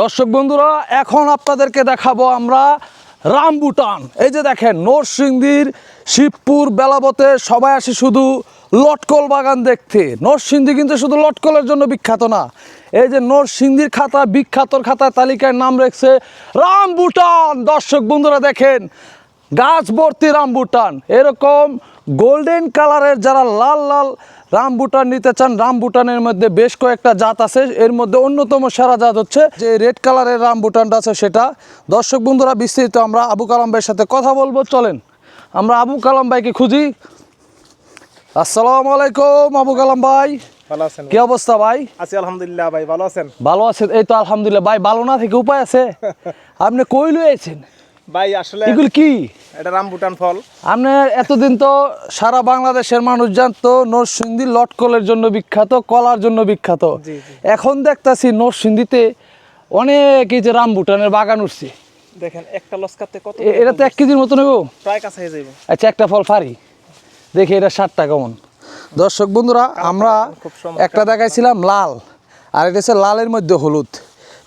দর্শক বন্ধুরা, এখন আপনাদেরকে দেখাবো আমরা রামবুটান। এই যে দেখেন, নরসিংদীর শিবপুর বেলাবতে সবাই আসে শুধু লটকল বাগান দেখতে। নরসিংদী কিন্তু শুধু লটকলের জন্য বিখ্যাত না। এই যে নরসিংদীর খাতা বিখ্যাতর খাতার তালিকায় নাম রেখেছে রামবুটান। দর্শক বন্ধুরা দেখেন গাছ ভর্তি রামবুটান। এরকম গোল্ডেন কালারের যারা লাল লাল রামবুটান নিতে চান রাম রামবুটানের মধ্যে বেশ কয়েকটা জাত আছে। এর মধ্যে অন্যতম সেরা জাত হচ্ছে যে রেড কালারের রাম রামবুটানটা আছে সেটা। দর্শক বন্ধুরা বিস্তারিত আমরা আবু কালাম ভাইয়ের সাথে কথা বলব। চলেন আমরা আবু কালাম ভাইকে খুঁজি। আসসালামু আলাইকুম আবু কালাম ভাই। ভালো আছেন কি অবস্থা ভাই? আছি আলহামদুলিল্লাহ ভাই ভালো আছেন? ভালো আছেন? এই তো আলহামদুলিল্লাহ। ভাই ভালো না থেকে উপায় আছে? আপনি কই লয়েছেন ভাই আসলে এগুলো কি? এটা রামবুটান ফল। আপনার এতদিন তো সারা বাংলাদেশের মানুষ জানতো নরসিংদী লটকলের জন্য বিখ্যাত কলার জন্য বিখ্যাত। এখন দেখতাছি নরসিংদীতে অনেক এই যে রামবুটানের বাগান উঠছে। দেখেন একটা লস্কাতে কত এটা তো এক কেজির মতো নেব? প্রায় কাছে হয়ে যাবে আচ্ছা একটা ফল ফারি দেখি এটা ষাট টাকা কেমন। দর্শক বন্ধুরা আমরা একটা দেখাইছিলাম লাল আর এটা হচ্ছে লালের মধ্যে হলুদ।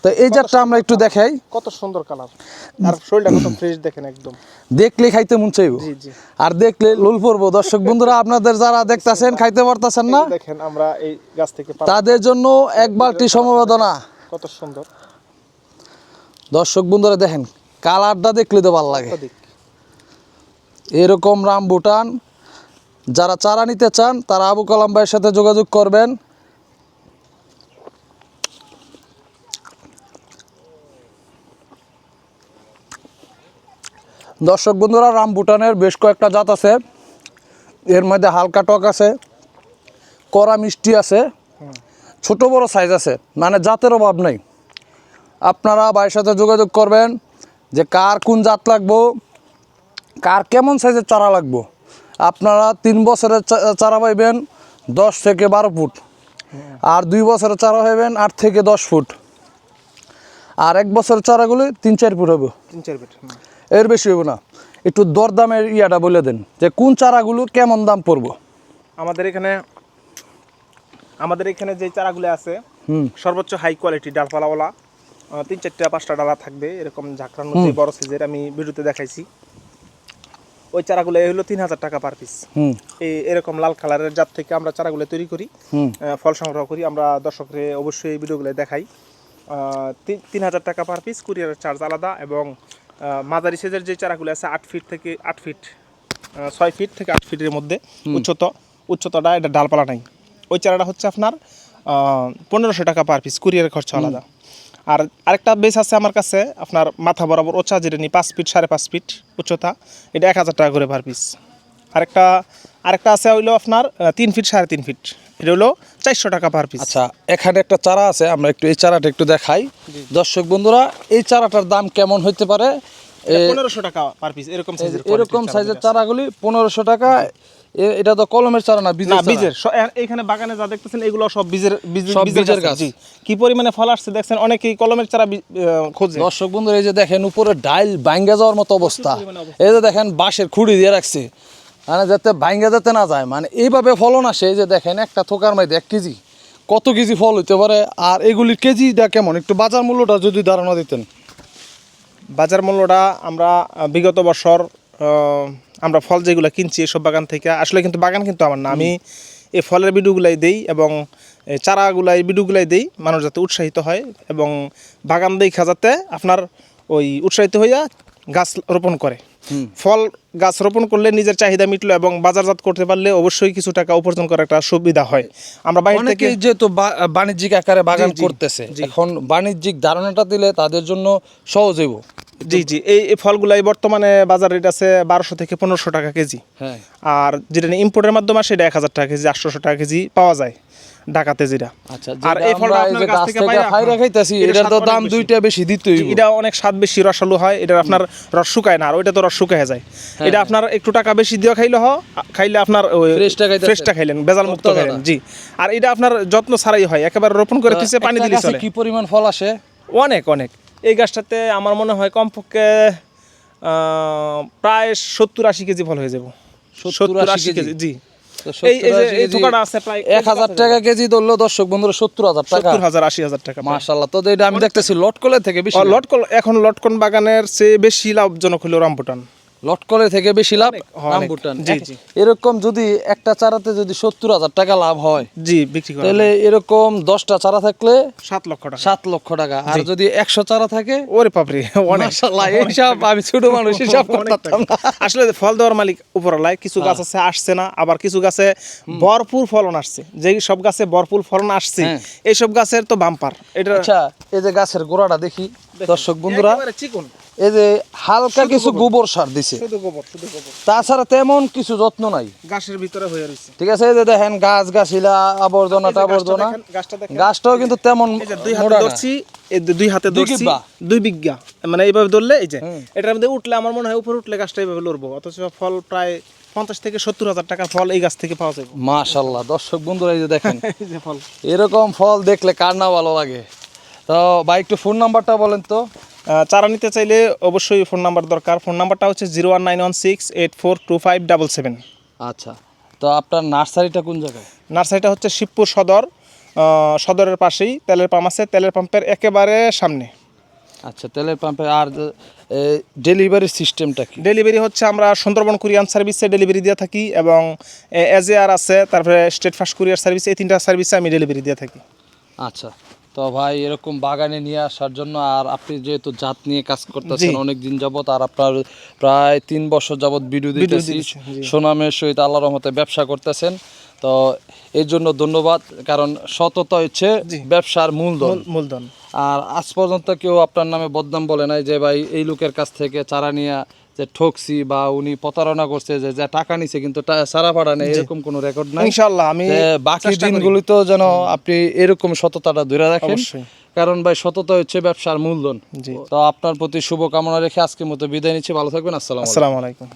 তো এই জাতটা আমরা একটু দেখাই। কত সুন্দর কালার। আর শরীরটা কত ফ্রেশ দেখেন একদম। দেখলে খাইতে মন চাইব। আর দেখলে লোল পড়ব দর্শক বন্ধুরা আপনাদের যারা দেখতাছেন খাইতে পারতাছেন না দেখেন আমরা এই গাছ থেকে তাদের জন্য এক বালতি সমবেদনা। কত সুন্দর। দর্শক বন্ধুরা দেখেন কালারটা দেখলে তো ভালো লাগে। এরকম রামবুটান যারা চারা নিতে চান তারা আবু কালাম ভাইয়ের সাথে যোগাযোগ করবেন। দর্শক বন্ধুরা রামবুটানের বেশ কয়েকটা জাত আছে। এর মধ্যে হালকা টক আছে, কড়া মিষ্টি আছে, ছোট বড় সাইজ আছে মানে জাতের অভাব নেই। আপনারা ভাইয়ের সাথে যোগাযোগ করবেন যে কার কোন জাত লাগবো, কার কেমন সাইজের চারা লাগবো। আপনারা তিন বছরের চারা পাইবেন দশ থেকে বারো ফুট, আর দুই বছরের চারা পাইবেন আট থেকে দশ ফুট। আর এক বছরের চারাগুলি তিন চার ফুট হবে। তিন চার ফিট। এর বেশি হবে না। একটু দরদামের ইয়াটা বলে দেন যে কোন চারাগুলো কেমন দাম পড়ব। আমাদের এখানে আমাদের এখানে যে চারাগুলো আছে হুম। সর্বোচ্চ হাই কোয়ালিটি ডালপালাওয়ালা তিন চারটা পাঁচটা ডালা থাকবে এরকম ঝাঁকড়ার মধ্যে বড় সাইজের আমি ভিডিওতে দেখাইছি। ওই চারাগুলো এই হলো তিন হাজার টাকা পার পিস এই এরকম লাল কালারের জাত থেকে আমরা চারাগুলো তৈরি করি ফল সংগ্রহ করি আমরা দর্শকরে অবশ্যই এই ভিডিওগুলো দেখাই। তিন হাজার টাকা পার পিস কুরিয়ারের চার্জ আলাদা এবং মাঝারি সাইজের যে চারাগুলো আছে আট ফিট থেকে আট ফিট ছয় ফিট থেকে আট ফিটের মধ্যে উচ্চতা উচ্চতাটা এটা ডালপালা নাই। ওই চারাটা হচ্ছে আপনার পনেরোশো টাকা পার পিস কুরিয়ারের খরচা আলাদা। আর আরেকটা বেস আছে আমার কাছে আপনার মাথা বরাবর ওচা যেটা নিই পাঁচ ফিট সাড়ে পাঁচ ফিট উচ্চতা এটা এক হাজার টাকা করে পার পিস আরেকটা আরেকটা আছে হইল আপনার তিন ফিট সাড়ে তিন ফিট এটা হলো চারশো টাকা পার পিস আচ্ছা এখানে একটা চারা আছে আমরা একটু এই চারাটা একটু দেখাই। দর্শক বন্ধুরা এই চারাটার দাম কেমন হইতে পারে? পনেরোশো টাকা পার পিস এরকম সাইজের এরকম সাইজের চারাগুলি পনেরোশো টাকা। এটা তো কলমের চারা না বীজের। বীজের। এইখানে বাগানে যা দেখতেছেন এগুলো সব বীজের বীজ- বীজের গাছ। কি পরিমাণে ফল আসছে দেখছেন অনেকেই কলমের চারা খোঁজে। দর্শক বন্ধুরা এই যে দেখেন উপরে ডাইল ভাঙ্গা যাওয়ার মতো অবস্থা। এই যে দেখেন বাঁশের খুঁড়ি দিয়ে রাখছে। মানে যাতে ভাঙ্গা যাতে না যায় মানে এইভাবে ফলন আসে যে দেখেন একটা থোকার মধ্যে এক কেজি। কত কেজি ফল হইতে পারে? আর এগুলির কেজিটা কেমন? একটু বাজার মূল্যটা যদি ধারণা দিতেন। বাজার মূল্যটা আমরা বিগত বছর আমরা ফল যেগুলো কিনছি এসব বাগান থেকে, আসলে কিন্তু বাগান কিন্তু আমার না। আমি এই ফলের বিডুগুলাই দেই এবং চারাগুলাই বিডুগুলাই দেই মানুষ যাতে উৎসাহিত হয় এবং বাগান দেখা যাতে আপনার ওই উৎসাহিত হইয়া গাছ রোপণ করে। ফল গাছ রোপণ করলে নিজের চাহিদা মিটলো এবং বাজারজাত করতে পারলে অবশ্যই কিছু টাকা উপার্জন করার একটা সুবিধা হয়। আমরা বাইরে থেকে যেহেতু বাণিজ্যিক আকারে বাগান করতেছে এখন বাণিজ্যিক ধারণাটা দিলে তাদের জন্য সহজ হইব। জি জি। এই ফলগুলাই বর্তমানে বাজার রেট আছে বারোশো থেকে পনেরোশো টাকা কেজি। হ্যাঁ। আর যেটা ইম্পোর্টের মাধ্যমে আসে সেটা এক হাজার টাকা কেজি আটশোশো টাকা কেজি পাওয়া যায়। ঢাকাতে যেটা। আচ্ছা আর এই ফলটা আপনার গাছ থেকে পাইরা- ফাইরা খাইতাছি এটার তো দাম দুইটা বেশি দিতেই এটা অনেক স্বাদ বেশি রসালো হয় এটা আপনার রস শুকায় না আর ওইটা তো রস শুকায় যায়। হ্যাঁ, এটা আপনার একটু টাকা বেশি দিয়ে খাইলে হ খাইলে আপনার ফ্রেশটা খাইলেন বেজাল মুক্ত খাইলেন জি। আর এটা আপনার যত্ন ছাড়াই হয় একেবারে রোপণ করে পিছিয়ে পানি দিলে চলে। কি পরিমাণ ফল আসে? অনেক অনেক। এই গাছটাতে আমার মনে হয় কমপক্ষে প্রায় সত্তর আশি কেজি ফল হয়ে যাব। সত্তর আশি কেজি জি। এই এই যে 70 এই কেজি, থোকাটা আছে প্রায় এক হাজার টাকা কেজি ধরলো দর্শক বন্ধুরা সত্তর হাজার টাকা। সত্তর হাজার আশি হাজার টাকা। মাশাল্লাহ তো এটা আমি দেখতেছি লটকলের থেকে বেশি এখন লটকন বাগানের চেয়ে বেশি লাভজনক হলো রামবুটান থেকে বেশি লাভ রামবুটান জি, জি। এরকম যদি একটা চারাতে যদি সত্তর হাজার টাকা লাভ হয় জি বিক্রি তাহলে এরকম দশটা চারা থাকলে সাত লক্ষ টাকা। সাত লক্ষ টাকা। আর যদি একশো চারা থাকে ওরে অনেক। আমি ছোট মানুষ হিসাব করতাম আসলে ফল দেওয়ার মালিক উপরলায় কিছু গাছ আছে আসছে না আবার কিছু গাছে ভরপুর ফলন আসছে। যেই সব গাছে ভরপুর ফলন আসছে হ্যাঁ। এইসব গাছের তো বাম্পার। এটা আচ্ছা এই যে গাছের গোড়াটা দেখি দর্শক বন্ধুরা। চিকন। এই যে হালকা কিছু গোবর। সার দিছে। তাছাড়া তেমন কিছু যত্ন নাই। গাছের ভিতরে হয়ে রয়েছে ঠিক আছে এই যে দেখেন গাছ গাছিলা আবর্জনা টাবর্জনা গাছটাও কিন্তু তেমন দুই হাতে ধরছি দুই বিঘা। মানে এইভাবে ধরলে এই যে এটার মধ্যে উঠলে আমার মনে হয় উপরে উঠলে গাছটা এইভাবে লড়বো অথচ ফল প্রায় পঞ্চাশ থেকে সত্তর হাজার টাকার ফল এই গাছ থেকে পাওয়া যাবে। মাশাল্লাহ দর্শক বন্ধুরা এই যে দেখেন। ফল। এরকম ফল দেখলে কার না ভালো লাগে? তো ভাই একটু ফোন নাম্বারটা বলেন তো। চারা নিতে চাইলে অবশ্যই ফোন নাম্বার দরকার। ফোন নাম্বারটা হচ্ছে zero one nine one six eight four two five double seven আচ্ছা তো আপনার নার্সারিটা কোন জায়গায়? নার্সারিটা হচ্ছে শিবপুর সদর সদরের পাশেই তেলের পাম্প আছে তেলের পাম্পের একেবারে সামনে। আচ্ছা তেলের পাম্পে আর ডেলিভারি সিস্টেমটা কি? ডেলিভারি হচ্ছে আমরা সুন্দরবন কুরিয়ান সার্ভিসে ডেলিভারি দিয়ে থাকি এবং এজ আর আছে তারপরে স্টেট ফাস্ট কুরিয়ার সার্ভিস এই তিনটা সার্ভিসে আমি ডেলিভারি দিয়ে থাকি। আচ্ছা তো ভাই এরকম বাগানে নিয়ে আসার জন্য আর আপনি যেহেতু জাত নিয়ে কাজ করতেছেন অনেক দিন যাবত আর আপনার প্রায় তিন বছর যাবত ভিডিও দিতেছি দিতেছি, সুনামের সহিত আল্লাহ রহমতে ব্যবসা করতেছেন। তো এই জন্য ধন্যবাদ কারণ সততা হচ্ছে। ব্যবসার মূলধন। মূলধন। আর আজ পর্যন্ত কেউ আপনার নামে বদনাম বলে নাই যে ভাই এই লোকের কাছ থেকে চারা নিয়ে যে ঠকছি বা উনি প্রতারণা করছে যে যা টাকা নিছে কিন্তু সারা ভাড়া নেই এরকম কোনো রেকর্ড নাই। ইনশাল্লাহ আমি বাকি। দিনগুলিতেও যেন আপনি এরকম সততাটা ধরে রাখেন। কারণ ভাই সততা হচ্ছে ব্যবসার মূলধন। তো আপনার প্রতি শুভকামনা রেখে আজকের মতো বিদায় নিচ্ছি। ভালো থাকবেন আসসালাম আসসালামু আলাইকুম।